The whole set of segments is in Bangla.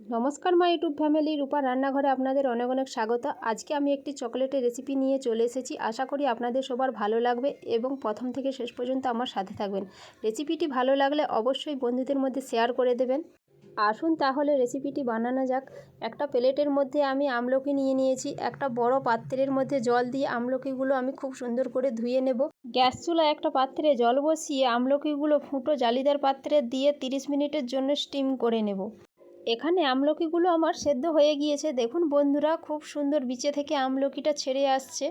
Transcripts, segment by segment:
নমস্কার, মা ইউটিউব ফ্যামিলি। রূপা রান্নাঘরে আপনাদের অনেক অনেক স্বাগত। আজকে আমি একটি চকোলেটের রেসিপি নিয়ে চলে এসেছি। আশা করি আপনাদের সবার ভালো লাগবে এবং প্রথম থেকে শেষ পর্যন্ত আমার সাথে থাকবেন। রেসিপিটি ভালো লাগলে অবশ্যই বন্ধুদের মধ্যে শেয়ার করে দেবেন। আসুন তাহলে রেসিপিটি বানানো যাক। একটা প্লেটের মধ্যে আমি আমলকি নিয়ে নিয়েছি। একটা বড় পাত্রের মধ্যে জল দিয়ে আমলকিগুলো আমি খুব সুন্দর করে ধুয়ে নেব। গ্যাস চুলা একটা পাত্রে জল বসিয়ে আমলকিগুলো ফুটো জালিদার পাত্রে দিয়ে 30 মিনিটের জন্য স্টিম করে নেব। এখানে আমলকিগুলো আমার সেদ্ধ হয়ে গিয়েছে। দেখুন বন্ধুরা, খুব সুন্দর বিচে থেকে আমলকিটা ছেড়ে আসছে।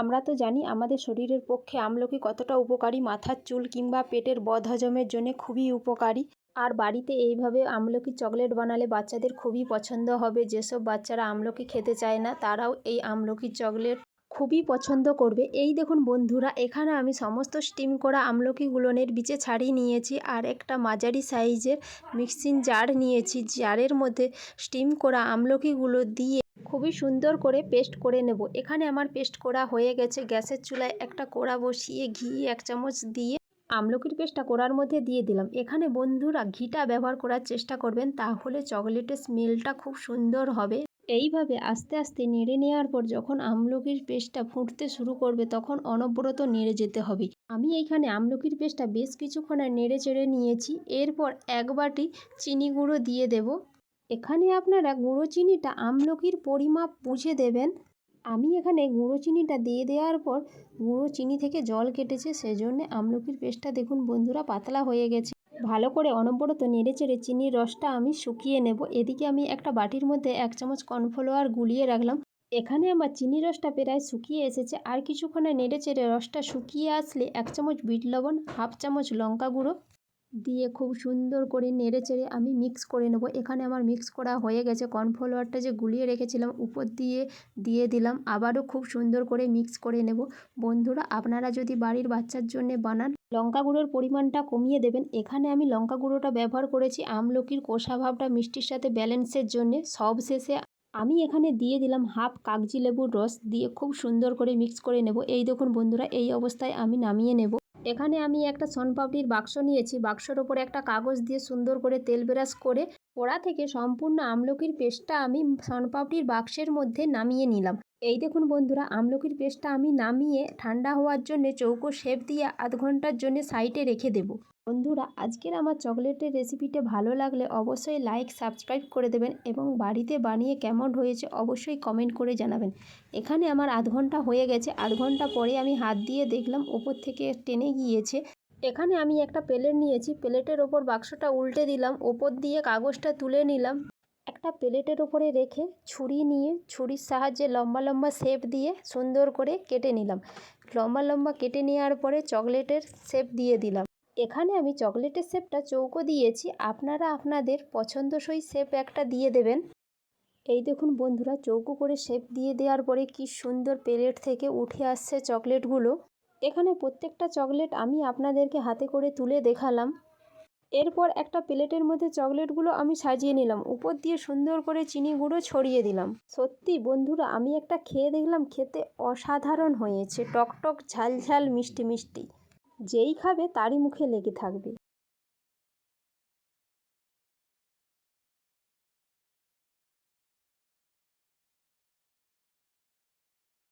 আমরা তো জানি আমাদের শরীরের পক্ষে আমলকি কতটা উপকারী। মাথার চুল কিংবা পেটের বদহজমের জন্য খুবই উপকারী। আর বাড়িতে এইভাবে আমলকি চকলেট বানালে বাচ্চাদের খুবই পছন্দ হবে। যেসব বাচ্চারা আমলকি খেতে চায় না, তারাও এই আমলকি চকলেট খুবই পছন্দ করবে। এই দেখুন বন্ধুরা, এখানে আমি সমস্ত স্টিম করা আমলকিগুলোনের বিচে ছাড়িয়ে নিয়েছি আর একটা মাঝারি সাইজের মিক্সিং জার নিয়েছি। জারের মধ্যে স্টিম করা আমলকিগুলো দিয়ে খুবই সুন্দর করে পেস্ট করে নেব। এখানে আমার পেস্ট করা হয়ে গেছে। গ্যাসের চুলায় একটা কড়া বসিয়ে ঘি এক চামচ দিয়ে আমলকির পেস্টটা কড়ার মধ্যে দিয়ে দিলাম। এখানে বন্ধুরা, ঘিটা ব্যবহার করার চেষ্টা করবেন, তাহলে চকলেটের স্মেলটা খুব সুন্দর হবে। এইভাবে আস্তে আস্তে নেড়ে নেওয়ার পর যখন আমলকির পেস্টটা ফুটতে শুরু করবে, তখন অনবরত নেড়ে যেতে হবে। আমি এইখানে আমলকির পেস্টটা বেশ কিছুক্ষণ নেড়ে চেড়ে নিয়েছি। এরপর এক বাটি চিনি গুঁড়ো দিয়ে দেব। এখানে আপনারা গুঁড়ো চিনিটা আমলকির পরিমাপ বুঝে দেবেন। আমি এখানে গুঁড়ো চিনিটা দিয়ে দেওয়ার পর গুঁড়ো চিনি থেকে জল কেটেছে, সেজন্য আমলকির পেস্টটা দেখুন বন্ধুরা পাতলা হয়ে গেছে। ভালো করে অনবরত নেড়ে চেড়ে চিনির রসটা আমি শুকিয়ে নেব। এদিকে আমি একটা বাটির মধ্যে এক চামচ কর্নফ্লাওয়ার গুলিয়ে রাখলাম। এখানে আমার চিনি রসটা প্রায় শুকিয়ে এসেছে। আর কিছুক্ষণে নেড়ে চেড়ে রসটা শুকিয়ে আসলে এক চামচ বিট লবণ, হাফ চামচ লঙ্কা গুঁড়ো দিয়ে খুব সুন্দর করে নেড়ে চেড়ে আমি মিক্স করে নেব। এখানে আমার মিক্স করা হয়ে গেছে। কর্নফ্লাওয়ারটা যে গুলিয়ে রেখেছিলাম, উপর দিয়ে দিয়ে দিলাম। আবারও খুব সুন্দর করে মিক্স করে নেব। বন্ধুরা, আপনারা যদি বাড়ির বাচ্চার জন্য বানান, লঙ্কা গুঁড়োর পরিমাণটা কমিয়ে দেবেন। এখানে আমি লঙ্কা গুঁড়োটা ব্যবহার করেছি। আমলকির কষা ভাবটা মিষ্টির সাথে ব্যালেন্সের জন্যে। সব শেষে আমি এখানে দিয়ে দিলাম হাফ কাগজি লেবুর রস। দিয়ে খুব সুন্দর করে মিক্স করে নেব। এই দেখুন বন্ধুরা, এই অবস্থায় আমি নামিয়ে নেব। এখানে আমি একটা সোনপাপড়ির বাক্স নিয়েছি। বাক্সর ওপরে একটা কাগজ দিয়ে সুন্দর করে তেল ব্রাশ করে পোড়া থেকে সম্পূর্ণ আমলকির পেস্টটা আমি সোনপাপড়ির বাক্সের মধ্যে নামিয়ে নিলাম। এই দেখুন বন্ধুরা, আমলকির পেস্টটা আমি নামিয়ে ঠান্ডা হওয়ার জন্য চৌকো শেপ দিয়ে আধ ঘণ্টার জন্য সাইডে রেখে দেব। বন্ধুরা, আজকের আমার চকলেটের রেসিপিটা ভালো লাগলে অবশ্যই লাইক, সাবস্ক্রাইব করে দেবেন এবং বাড়িতে বানিয়ে কেমন হয়েছে অবশ্যই কমেন্ট করে জানাবেন। এখানে আমার আধ ঘণ্টা হয়ে গেছে, আধ ঘণ্টা পরে আমি হাত দিয়ে দেখলাম ওপর থেকে টেনে গিয়েছে। এখানে আমি একটা প্লেট নিয়েছি, প্লেটের ওপর বাক্সটা উল্টে দিলাম, ওপর দিয়ে কাগজটা তুলে নিলাম। একটা প্লেটের ওপরে রেখে ছুরি নিয়ে ছুরির সাহায্যে লম্বা লম্বা শেপ দিয়ে সুন্দর করে কেটে নিলাম। লম্বা লম্বা কেটে নেওয়ার পরে চকলেটের শেপ দিয়ে দিলাম। এখানে আমি চকলেটের শেপটা চৌকো দিয়েছি। আপনারা আপনাদের পছন্দসই শেপ একটা দিয়ে দেবেন। এই দেখুন বন্ধুরা, চৌকো করে শেপ দিয়ে দেওয়ার পরে কি সুন্দর প্লেট থেকে উঠে আসছে চকলেটগুলো। এখানে প্রত্যেকটা চকলেট আমি আপনাদেরকে হাতে করে তুলে দেখালাম। এরপর একটা প্লেটের মধ্যে চকলেটগুলো আমি সাজিয়ে নিলাম। উপর দিয়ে সুন্দর করে চিনি গুঁড়ো ছড়িয়ে দিলাম। সত্যি বন্ধুরা, আমি একটা খেয়ে দেখলাম, খেতে অসাধারণ হয়েছে। টকটক টক ঝাল ঝাল মিষ্টি মিষ্টি। যেই খাবে তারই মুখে লেগে থাকবে।